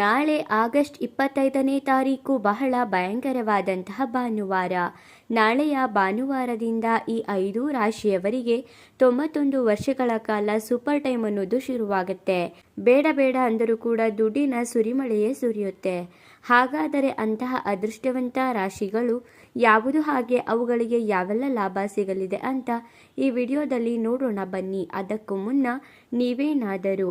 ನಾಳೆ ಆಗಸ್ಟ್ ಇಪ್ಪತ್ತೈದನೇ ತಾರೀಕು ಬಹಳ ಭಯಂಕರವಾದಂತಹ ಭಾನುವಾರ. ನಾಳೆಯ ಭಾನುವಾರದಿಂದ ಈ ಐದು ರಾಶಿಯವರಿಗೆ ತೊಂಬತ್ತೊಂದು ವರ್ಷಗಳ ಕಾಲ ಸೂಪರ್ ಟೈಮ್ ಅನ್ನೋದು ಶುರುವಾಗುತ್ತೆ. ಬೇಡ ಬೇಡ ಅಂದರೂ ಕೂಡ ದುಡ್ಡಿನ ಸುರಿಮಳೆಯೇ ಸುರಿಯುತ್ತೆ. ಹಾಗಾದರೆ ಅಂತಹ ಅದೃಷ್ಟವಂತ ರಾಶಿಗಳು ಯಾವುದು ಹಾಗೆ ಅವುಗಳಿಗೆ ಯಾವೆಲ್ಲ ಲಾಭ ಸಿಗಲಿದೆ ಅಂತ ಈ ವಿಡಿಯೋದಲ್ಲಿ ನೋಡೋಣ ಬನ್ನಿ. ಅದಕ್ಕೂ ಮುನ್ನ ನೀವೇನಾದರೂ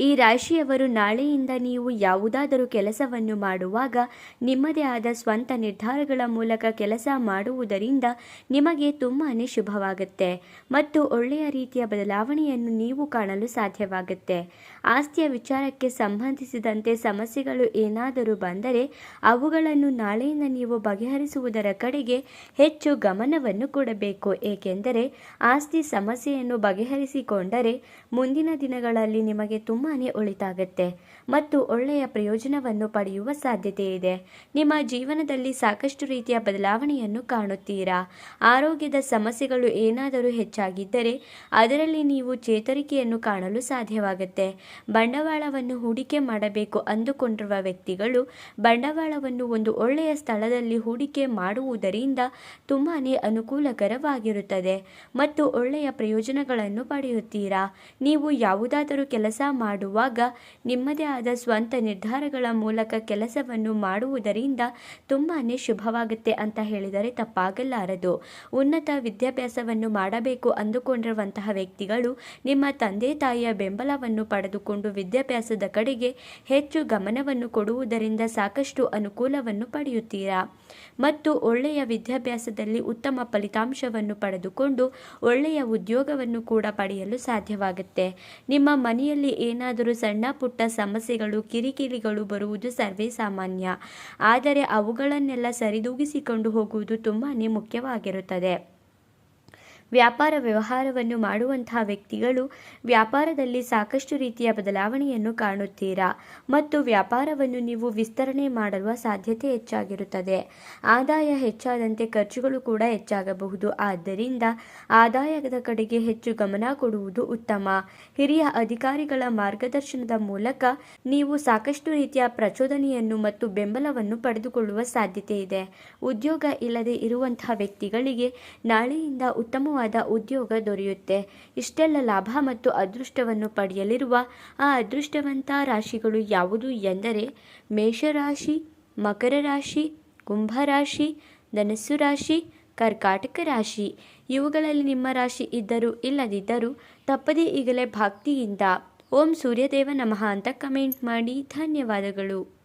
ಈ ರಾಶಿಯವರು ನಾಳೆಯಿಂದ ನೀವು ಯಾವುದಾದರೂ ಕೆಲಸವನ್ನು ಮಾಡುವಾಗ ನಿಮ್ಮದೇ ಆದ ಸ್ವಂತ ನಿರ್ಧಾರಗಳ ಮೂಲಕ ಕೆಲಸ ಮಾಡುವುದರಿಂದ ನಿಮಗೆ ತುಂಬಾ ಶುಭವಾಗುತ್ತೆ ಮತ್ತು ಒಳ್ಳೆಯ ರೀತಿಯ ಬದಲಾವಣೆಯನ್ನು ನೀವು ಕಾಣಲು ಸಾಧ್ಯವಾಗುತ್ತೆ. ಆಸ್ತಿಯ ವಿಚಾರಕ್ಕೆ ಸಂಬಂಧಿಸಿದಂತೆ ಸಮಸ್ಯೆಗಳು ಏನಾದರೂ ಬಂದರೆ ಅವುಗಳನ್ನು ನಾಳೆಯಿಂದ ನೀವು ಬಗೆಹರಿಸುವುದರ ಕಡೆಗೆ ಹೆಚ್ಚು ಗಮನವನ್ನು ಕೊಡಬೇಕು. ಏಕೆಂದರೆ ಆಸ್ತಿ ಸಮಸ್ಯೆಯನ್ನು ಬಗೆಹರಿಸಿಕೊಂಡರೆ ಮುಂದಿನ ದಿನಗಳಲ್ಲಿ ನಿಮಗೆ ತುಂಬಾ ಒಳಿತಾಗತ್ತೆ ಮತ್ತು ಒಳ್ಳೆಯ ಪ್ರಯೋಜನವನ್ನು ಪಡೆಯುವ ಸಾಧ್ಯತೆ ಇದೆ. ನಿಮ್ಮ ಜೀವನದಲ್ಲಿ ಸಾಕಷ್ಟು ರೀತಿಯ ಬದಲಾವಣೆಯನ್ನು ಕಾಣುತ್ತೀರಾ? ಆರೋಗ್ಯದ ಸಮಸ್ಯೆಗಳು ಏನಾದರೂ ಹೆಚ್ಚಾಗಿದ್ದರೆ ಅದರಲ್ಲಿ ನೀವು ಚೇತರಿಕೆಯನ್ನು ಕಾಣಲು ಸಾಧ್ಯವಾಗುತ್ತೆ. ಬಂಡವಾಳವನ್ನು ಹೂಡಿಕೆ ಮಾಡಬೇಕು ಅಂದುಕೊಂಡಿರುವ ವ್ಯಕ್ತಿಗಳು ಬಂಡವಾಳವನ್ನು ಒಂದು ಒಳ್ಳೆಯ ಸ್ಥಳದಲ್ಲಿ ಹೂಡಿಕೆ ಮಾಡುವುದರಿಂದ ತುಂಬಾ ಅನುಕೂಲಕರವಾಗಿರುತ್ತದೆ ಮತ್ತು ಒಳ್ಳೆಯ ಪ್ರಯೋಜನಗಳನ್ನು ಪಡೆಯುತ್ತೀರಾ? ನೀವು ಯಾವುದಾದರೂ ಕೆಲಸ ಮಾಡುವಾಗ ನಿಮ್ಮದೇ ಆದ ಸ್ವಂತ ನಿರ್ಧಾರಗಳ ಮೂಲಕ ಕೆಲಸವನ್ನು ಮಾಡುವುದರಿಂದ ತುಂಬಾ ಶುಭವಾಗುತ್ತೆ ಅಂತ ಹೇಳಿದರೆ ತಪ್ಪಾಗಲಾರದು. ಉನ್ನತ ವಿದ್ಯಾಭ್ಯಾಸವನ್ನು ಮಾಡಬೇಕು ಅಂದುಕೊಂಡಿರುವಂತಹ ವ್ಯಕ್ತಿಗಳು ನಿಮ್ಮ ತಂದೆ ತಾಯಿಯ ಬೆಂಬಲವನ್ನು ಪಡೆದುಕೊಂಡು ವಿದ್ಯಾಭ್ಯಾಸದ ಕಡೆಗೆ ಹೆಚ್ಚು ಗಮನವನ್ನು ಕೊಡುವುದರಿಂದ ಸಾಕಷ್ಟು ಅನುಕೂಲವನ್ನು ಪಡೆಯುತ್ತೀರಾ? ಮತ್ತು ಒಳ್ಳೆಯ ವಿದ್ಯಾಭ್ಯಾಸದಲ್ಲಿ ಉತ್ತಮ ಫಲಿತಾಂಶವನ್ನು ಪಡೆದುಕೊಂಡು ಒಳ್ಳೆಯ ಉದ್ಯೋಗವನ್ನು ಕೂಡ ಪಡೆಯಲು ಸಾಧ್ಯವಾಗುತ್ತೆ. ನಿಮ್ಮ ಮನೆಯಲ್ಲಿ ಏನಾದರೂ ಸಣ್ಣ ಪುಟ್ಟ ಸಮಸ್ಯೆಗಳು ಕಿರಿಕಿರಿಗಳು ಬರುವುದು ಸರ್ವೇ ಸಾಮಾನ್ಯ. ಆದರೆ ಅವುಗಳನ್ನೆಲ್ಲ ಸರಿದೂಗಿಸಿಕೊಂಡು ಹೋಗುವುದು ತುಂಬಾ ಮುಖ್ಯವಾಗಿರುತ್ತದೆ. ವ್ಯಾಪಾರ ವ್ಯವಹಾರವನ್ನು ಮಾಡುವಂತಹ ವ್ಯಕ್ತಿಗಳು ವ್ಯಾಪಾರದಲ್ಲಿ ಸಾಕಷ್ಟು ರೀತಿಯ ಬದಲಾವಣೆಯನ್ನು ಕಾಣುತ್ತೀರಾ? ಮತ್ತು ವ್ಯಾಪಾರವನ್ನು ನೀವು ವಿಸ್ತರಣೆ ಮಾಡುವ ಸಾಧ್ಯತೆ ಹೆಚ್ಚಾಗಿರುತ್ತದೆ. ಆದಾಯ ಹೆಚ್ಚಾದಂತೆ ಖರ್ಚುಗಳು ಕೂಡ ಹೆಚ್ಚಾಗಬಹುದು. ಆದ್ದರಿಂದ ಆದಾಯದ ಕಡೆಗೆ ಹೆಚ್ಚು ಗಮನ ಕೊಡುವುದು ಉತ್ತಮ. ಹಿರಿಯ ಅಧಿಕಾರಿಗಳ ಮಾರ್ಗದರ್ಶನದ ಮೂಲಕ ನೀವು ಸಾಕಷ್ಟು ರೀತಿಯ ಪ್ರಚೋದನೆಯನ್ನು ಮತ್ತು ಬೆಂಬಲವನ್ನು ಪಡೆದುಕೊಳ್ಳುವ ಸಾಧ್ಯತೆ ಇದೆ. ಉದ್ಯೋಗ ಇಲ್ಲದೆ ಇರುವಂತಹ ವ್ಯಕ್ತಿಗಳಿಗೆ ನಾಳೆಯಿಂದ ಉತ್ತಮವಾದ ಉದ್ಯೋಗ ದೊರೆಯುತ್ತೆ. ಇಷ್ಟೆಲ್ಲ ಲಾಭ ಮತ್ತು ಅದೃಷ್ಟವನ್ನು ಪಡೆಯಲಿರುವ ಆ ಅದೃಷ್ಟವಂತ ರಾಶಿಗಳು ಯಾವುದು ಎಂದರೆ ಮೇಷರಾಶಿ, ಮಕರ ರಾಶಿ ಕುಂಭರಾಶಿ ಧನಸ್ಸು ರಾಶಿ, ಕರ್ಕಾಟಕ ರಾಶಿ. ಇವುಗಳಲ್ಲಿ ನಿಮ್ಮ ರಾಶಿ ಇದ್ದರೂ ಇಲ್ಲದಿದ್ದರೂ ತಪ್ಪದೇ ಈಗಲೇ ಭಕ್ತಿಯಿಂದ ಓಂ ಸೂರ್ಯದೇವ ನಮಃ ಅಂತ ಕಮೆಂಟ್ ಮಾಡಿ. ಧನ್ಯವಾದಗಳು.